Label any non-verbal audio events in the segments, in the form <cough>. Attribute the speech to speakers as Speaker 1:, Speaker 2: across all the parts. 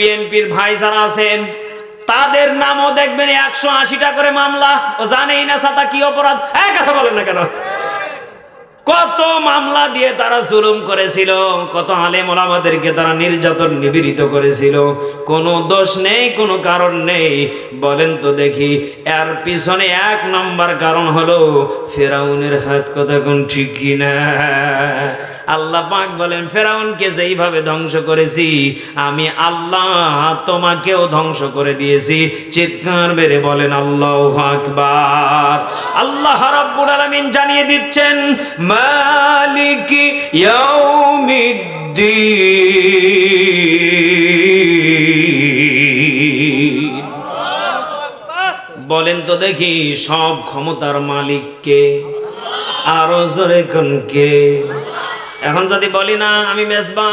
Speaker 1: বিএনপির ভাই যারা আছেন, তাদের নামও দেখবেন একশো আশিটা করে মামলা। ও জানেই না সাতা কি অপরাধ। এক কথা বলেন না কেন? কত মামলা দিয়ে তারা জুলুম করেছিল, কত আলেম ওলামাদেরকে তারা নির্যাতন নিপীড়িত করেছিল। কোনো দোষ নেই, কোনো কারণ নেই। বলেন তো দেখি, এর পিছনে এক নম্বর কারণ হলো, ফেরাউনের হাত কথা কোন ঠিক কিনা? আল্লাহ পাক বলেন, ফেরাউনকে যেইভাবে ধ্বংস করেছি, আমি আল্লাহ তোমাকেও ধ্বংস করে দিয়েছি। চিৎকার বেড়ে বলেন, আল্লাহ আকবার। আল্লাহ রাব্বুল আলামিন জানিয়ে দিচ্ছেন, মালিকি ইয়াউমিদ্দিন। বলেন তো দেখি, সব ক্ষমতার মালিককে আরও জোরে কোন কে? এখন যদি বলি না, আমি মেজবা,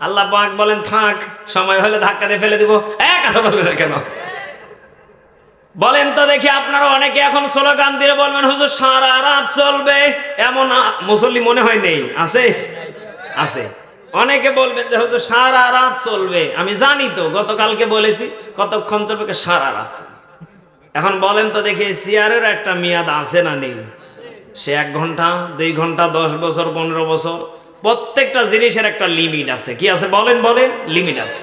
Speaker 1: আল্লাহ পাক বলেন, থাক, সময় হলে ধাক্কা দিয়ে ফেলে দিব। এক বলবে না কেন? বলেন তো দেখি আপনারা অনেকে এখন স্লোগান দিয়ে বলবেন, হুজুর, সারা রাত চলবে। এমন মুসল্লি মনে হয় নেই। আছে? আছে। অনেকে বলবেন যে, হুজুর, সারা রাত চলবে। আমি জানি তো, গতকালকে বলেছি, কতক্ষণ চলবে সারা রাত এখন বলেন তো দেখি, সিয়ারের একটা মেয়াদ আছে না নেই? সে এক ঘণ্টা, দুই ঘণ্টা, দশ বছর, পনেরো বছর প্রত্যেকটা জিনিসের একটা লিমিট আছে। কি আছে? বলেন বলেন লিমিট আছে।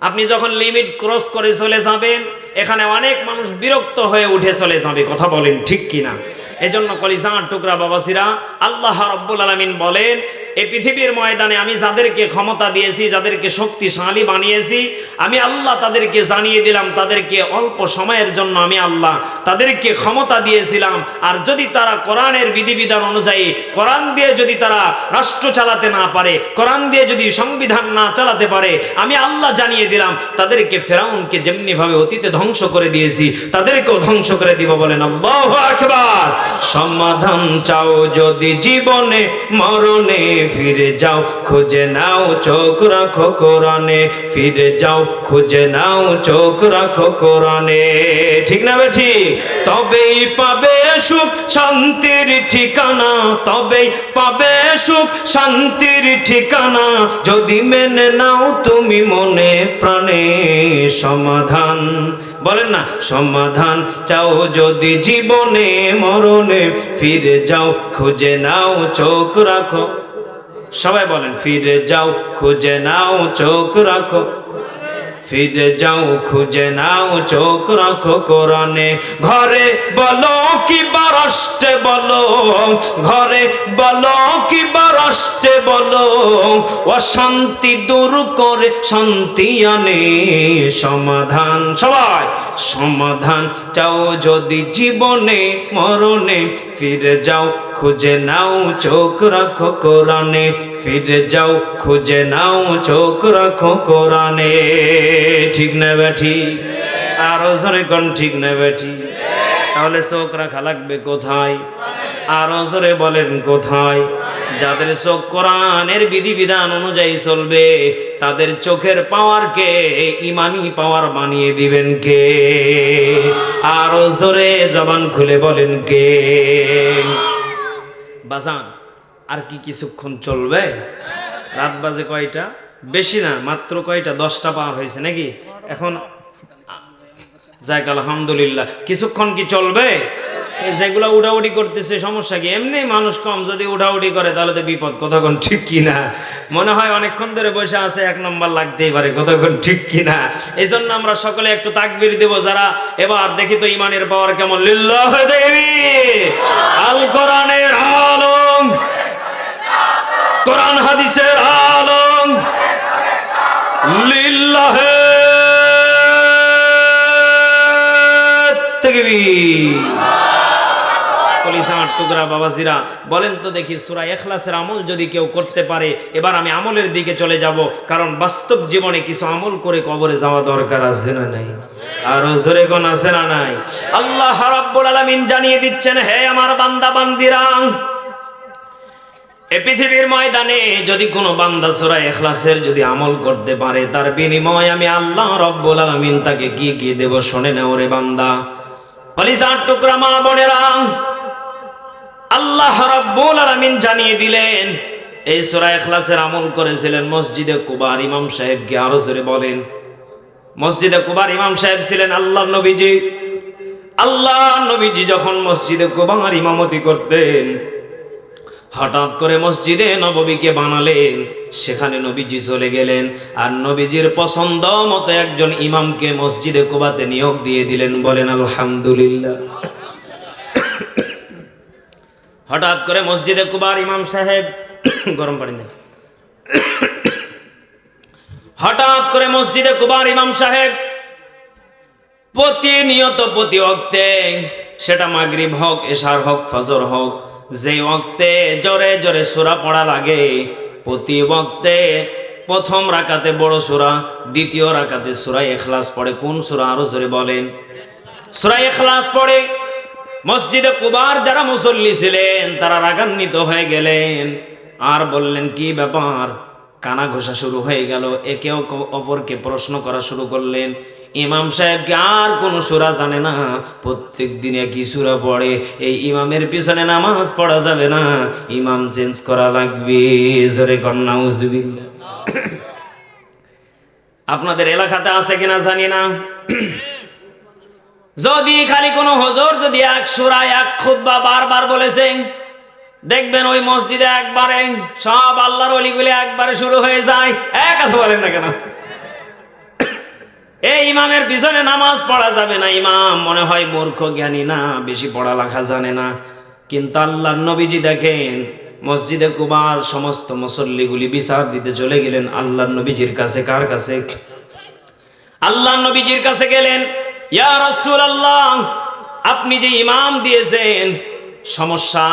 Speaker 1: আপনি যখন লিমিট ক্রস করে চলে যাবেন, এখানে অনেক মানুষ বিরক্ত হয়ে উঠে চলে যাবে। কথা বলেন ঠিক কিনা? এজন্য কলিজার টুকরা বাবাসিরা আল্লাহ রব্বুল আলমিন বলেন এই পৃথিবীর ময়দানে আমি যাদেরকে ক্ষমতা দিয়েছি, যাদেরকে শক্তিশালী বানিয়েছি, আমি আল্লাহ তাদেরকে জানিয়ে দিলাম, তাদেরকে অল্প সময়ের জন্য আমি আল্লাহ তাদেরকে ক্ষমতা দিয়েছিলাম। আর যদি তারা কোরআনের বিধিবিধান অনুযায়ী, কোরআন দিয়ে যদি তারা রাষ্ট্র চালাতে না পারে, কোরআন দিয়ে যদি সংবিধান না চালাতে পারে, আমি আল্লাহ জানিয়ে দিলাম, তাদেরকে ফেরাউনকে যেমনি ভাবে অতীতে ধ্বংস করে দিয়েছি, তাদেরকেও ধ্বংস করে দিব বলেন আল্লাহু সমাধান চাও যদি জীবনে, মরণে ফিরে যাও, খুঁজে নাও, চোখ রাখো কোরআনে। ফিরে যাও, খুঁজে নাও, চোখ রাখো কোরআনে। ঠিক না বেঠি? তবেই পাবে সুখ, শান্তির ঠিকানা। তবেই পাবে সুখ, শান্তির ঠিকানা। যদি মেনে নাও তুমি মনে প্রাণে সমাধান। বলেন না, সমাধান চাও যদি জীবনে, মরণে। ফিরে যাও, খুঁজে নাও, চোখ রাখো সবাই বলেন, ফিরে যাও, খুঁজে নাও, চোখ রাখো। ফিরে যাও, খুঁজে নাও, চোখ রাখো কোরআনে। ঘরে বলো কি বারষ্টে বলো? ঘরে বলো কি বারষ্টে বলো, অশান্তি দূর করে শান্তি আনে। সমাধান, সবাই সমাধান চাও যদি জীবনে, মরণে। ফিরে যাও, খুঁজে নাও, চোখ রাখো কোরআনে। ফিরে যাও, খুঁজে নাও, চোখ রাখো কোরআনে। ঠিক না বেঠি আরও জোরে কোন ঠিক না বেঠি তাহলে চোখ রাখা লাগবে কোথায়? আরও জোরে বলেন কোথায়? যাদের চোখ কোরআনের বিধিবিধান অনুযায়ী চলবে, তাদের চোখের পাওয়ারকে ইমানি পাওয়ার বানিয়ে দিবেন কে? আরও জোরে জবান খুলে বলেন কে? বাজান, আর কি কিছুক্ষণ চলবে? রাত বাজে কয়টা? বেশি না, মাত্র কয়টা? দশটা পার হয়েছে নাকি? এখন যাক, আলহামদুলিল্লাহ। কিছুক্ষণ কি চলবে? যেগুলা উঠাউটি করতেছে, সমস্যা কি? এমনি মানুষ কম, যদি উঠাউটি করে তাহলে তো বিপদ কতক্ষণ ঠিক কিনা মনে হয় অনেকক্ষণ ধরে বসে আছে, এক নম্বর লাগতেই পারে কতক্ষণ ঠিক কিনা এই জন্য আমরা সকলে একটু তাকবির দেব, যারা এবার দেখি তো ইমানের পাওয়ার কেমন। লিল্লাহ দেবী! আল কোরআনের টুকরা বাবাজিরা, বলেন তো দেখি সুরা এখলাসের আমল যদি কেউ করতে পারে, এবার আমি আমলের দিকে চলে যাব, কারণ বাস্তব জীবনে কিছু আমল করে কবরে যাওয়া দরকার আছে না নাই? আরও কোন বান্দা বান্দিরা এখলাসের যদি আমল করতে পারে, তার বিনিময় আমি আল্লাহ রব্বুল আলামিন তাকে কি কি দেব শোনে না ওরে বান্দা। কলিজার টুকরা মা বোনেরা আল্লাহ রাব্বুল আলামিন জানিয়ে দিলেন, এই সূরা ইখলাসের আমল করেছিলেন মসজিদে কুবার ইমাম সাহেবকে আরও জোরে বলেন। মসজিদে কুবার ইমাম সাহেব ছিলেন আল্লাহ নবীজি। আল্লাহ নবীজি যখন মসজিদে কুবার ইমামতি করতেন, হঠাৎ করে মসজিদে নববীকে বানালেন, সেখানে নবীজি চলে গেলেন আর নবীজির পছন্দ মতো একজন ইমামকে মসজিদে কুবাতে নিয়োগ দিয়ে দিলেন বলেন আলহামদুলিল্লাহ। হঠাৎ করে মসজিদে কুবার ইমাম সাহেব, গরম পানি নেই হঠাৎ করে মসজিদে কুবার ইমাম সাহেব, প্রতিনিয়ত প্রতি অক্তে সেটা মাগরিব হোক, এশার হোক, ফজর হোক যে অক্তে জোরে জোরে সুরা পড়া লাগে, প্রতি বক্তে প্রথম রাকাতে বড় সুরা, দ্বিতীয় রাকাতে সুরা এখলাস পড়ে। কোন সুরা আরও জোরে বলেন? সুরা এখলাস পড়ে। মসজিদে কুবার যারা মুসল্লি ছিলেন, তারা রাগান্বিত হয়ে গেলেন। আর বললেন, কি ব্যাপার? কানা ঘোষা শুরু হয়ে গেল। একে অপরকে প্রশ্ন করা শুরু করলেন। ইমাম সাহেবকে আর কোন সুরা জানে না। প্রত্যেক দিনে কি সুরা পড়ে। এই ইমামের পিছনে নামাজ পড়া যাবে না। ইমাম চেঞ্জ করা লাগবে। জোরে কন্যা <coughs> আপনাদের এলাকাতে আছে কিনা জানি না। <coughs> যদি খালি কোনো হজর যদি এক সুরায়, এক খুতবা বারবার বলেছেন দেখবেন ওই মসজিদে একবারে সব আল্লাহর অলিগুলি একবারে শুরু হয়ে যায়। এক কথা বলেন না কেন? এই ইমামের পিছনে নামাজ পড়া যাবে না। ইমাম মনে হয় মূর্খ জ্ঞানী না, বেশি পড়ালেখা জানে না। কিন্তু আল্লাহ নবীজি দেখেন, মসজিদে কুবার সমস্ত মুসল্লিগুলি বিচার দিতে চলে গেলেন। আল্লাহ নবীজির কাছে কার কাছে? আল্লাহ নবীজির কাছে গেলেন। আপনি যে ইমাম দিয়েছেন, সমস্যা?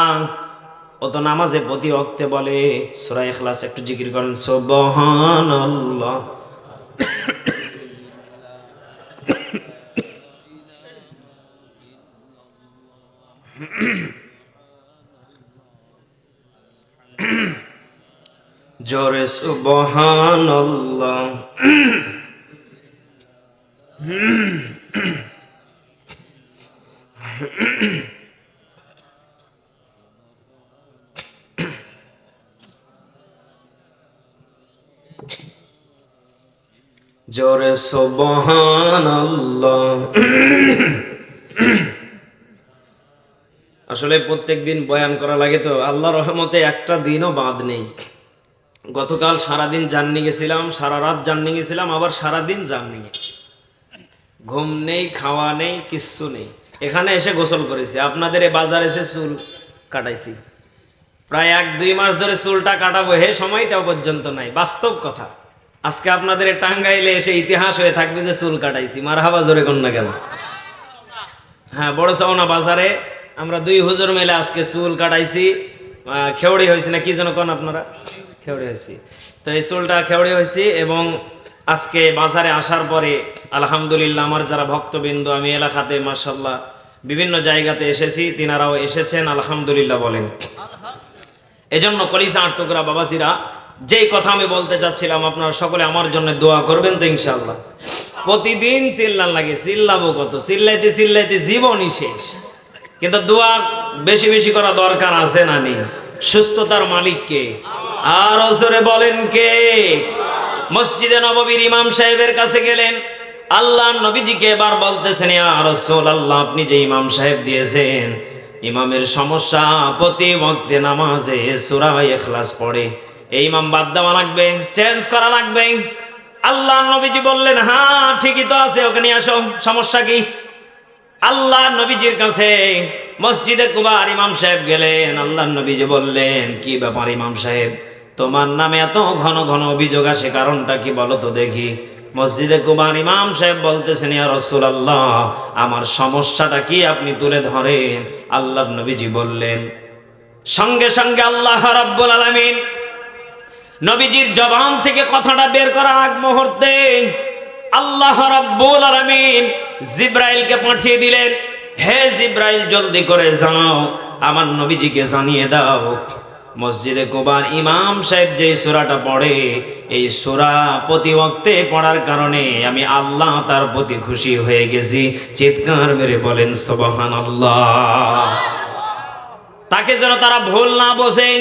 Speaker 1: ও তো নামাজে প্রতি অক্তে বলে, সূরা একটু জিকির করেন, সুবহানাল্লাহ। জোরে সুবহানাল্লাহ। <coughs> জোরে সুবহানাল্লাহ। <coughs> আসলে প্রত্যেক দিন বয়ান করা লাগে তো আল্লাহ রহমতে একটা দিনও বাদ নেই। গতকাল সারাদিন জার্নি গেছিলাম, সারা রাত জার্নি গেছিলাম, আবার সারাদিন জার্নি। ঘুম নেই, খাওয়া নেই, কিচ্ছু নেই। এখানে এসে গোসল করেছি। আপনাদের এই বাজার এসে চুল কাটাইছি। প্রায় এক, দুই মাস ধরে চুলটা কাটাবো, হে সময়টাও পর্যন্ত নাই। বাস্তব কথা। আজকে আপনাদের টাঙ্গাইলে এসে ইতিহাস হয়ে থাকবে যে চুল কাটাইছি। মার হাবা জোরে কন্যা কেন? হ্যাঁ বড় চাওনা বাজারে আমরা দুই হুজুর মেলে আজকে চুল কাটাইছি। খেওড়ি হয়েছে না, কি যেন কোন আপনারা? খেওড়ি হয়েছি। তো এই চুলটা খেওড়ি হয়েছি এবং আজকে বাজারে আসার পরে, আলহামদুলিল্লাহ আমার যারা ভক্তবৃন্দ, আমি এলাকাতে মাসাল্লাহ বিভিন্ন জায়গাতে এসেছি, তিনারাও এসেছেন, আলহামদুলিল্লাহ বলেন। এজন্য কলিসা আট টুকরা বাবাসিরা যেই কথা আমি বলতে চাচ্ছিলাম, আপনারা সকলে আমার জন্য দোয়া করবেন তো ইনশাল্লাহ প্রতিদিন চিল্লান লাগে, চিল্লাবো কত? চিল্লাইতে চিল্লাইতে জীবনই শেষ। কিন্তু দোয়া বেশি বেশি করা দরকার আছে না নেই? সুস্থতার মালিককে। আর জোরে বলেন কে? মসজিদে নববীর ইমাম সাহেবের কাছে গেলেন। আল্লাহ নবীজিকে এবার বলতেছেন রাসূলুল্লাহ, আপনি যে ইমাম সাহেব দিয়েছেন, ইমামের সমস্যা প্রতি ওয়াক্তে নামাজে সূরা ইখলাস পড়ে। এই ইমাম বাদ দেওয়া লাগবে, চেঞ্জ করা লাগবে। আল্লাহ নবীজি বললেন হ্যাঁ ঠিকই তো আছে ওকে নিয়ে আসো, সমস্যা কি? আল্লাহ নবীজির কাছে মসজিদে কুবার ইমাম সাহেব গেলেন। আল্লাহ নবীজি বললেন, কি ব্যাপার ইমাম সাহেব? তোমার নামে এত ঘন ঘন অভিযোগ আসে, কারণটা কি বলো তো দেখি। মসজিদে কুবার ইমাম সাহেব বলতেছেন, ইয়া রাসূলুল্লাহ, আমার সমস্যাটা কি আপনি তুলে ধরেন? আল্লাহ নবীজি বললেন, সঙ্গে সঙ্গে আল্লাহ রাব্বুল আলামিন নবীজির জবান থেকে কথাটা বের করা আগ মুহূর্তে আল্লাহ রাব্বুল আলামিন জিব্রাইলকে পাঠিয়ে দিলেন, হে জিব্রাইল, জলদি করে যাও আমার নবীজিকে জানিয়ে দাও। মসজিদে কুবার ইমাম সাহেব যে সূরাটা পড়ে, এই সূরা প্রতি ওয়াক্তে পড়ার কারণে আমি আল্লাহ তার প্রতি খুশি হয়ে গেছি। চিৎকার মেরে বলেন, সুবহানাল্লাহ। তাকে যেন তারা ভুল না বোঝে,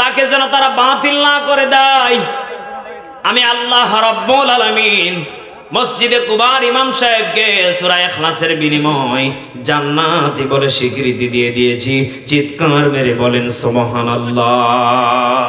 Speaker 1: তাকে যেন তারা বাতিল না করে দেয়। আমি আল্লাহ রব্বুল আলামিন মসজিদে কুবার ইমাম সাহেবকে সুরা এখলাসের বিনিময় জান্নাতি বলে স্বীকৃতি দিয়ে দিয়েছি। চিৎকার মেরে বলেন, সুবহানাল্লাহ।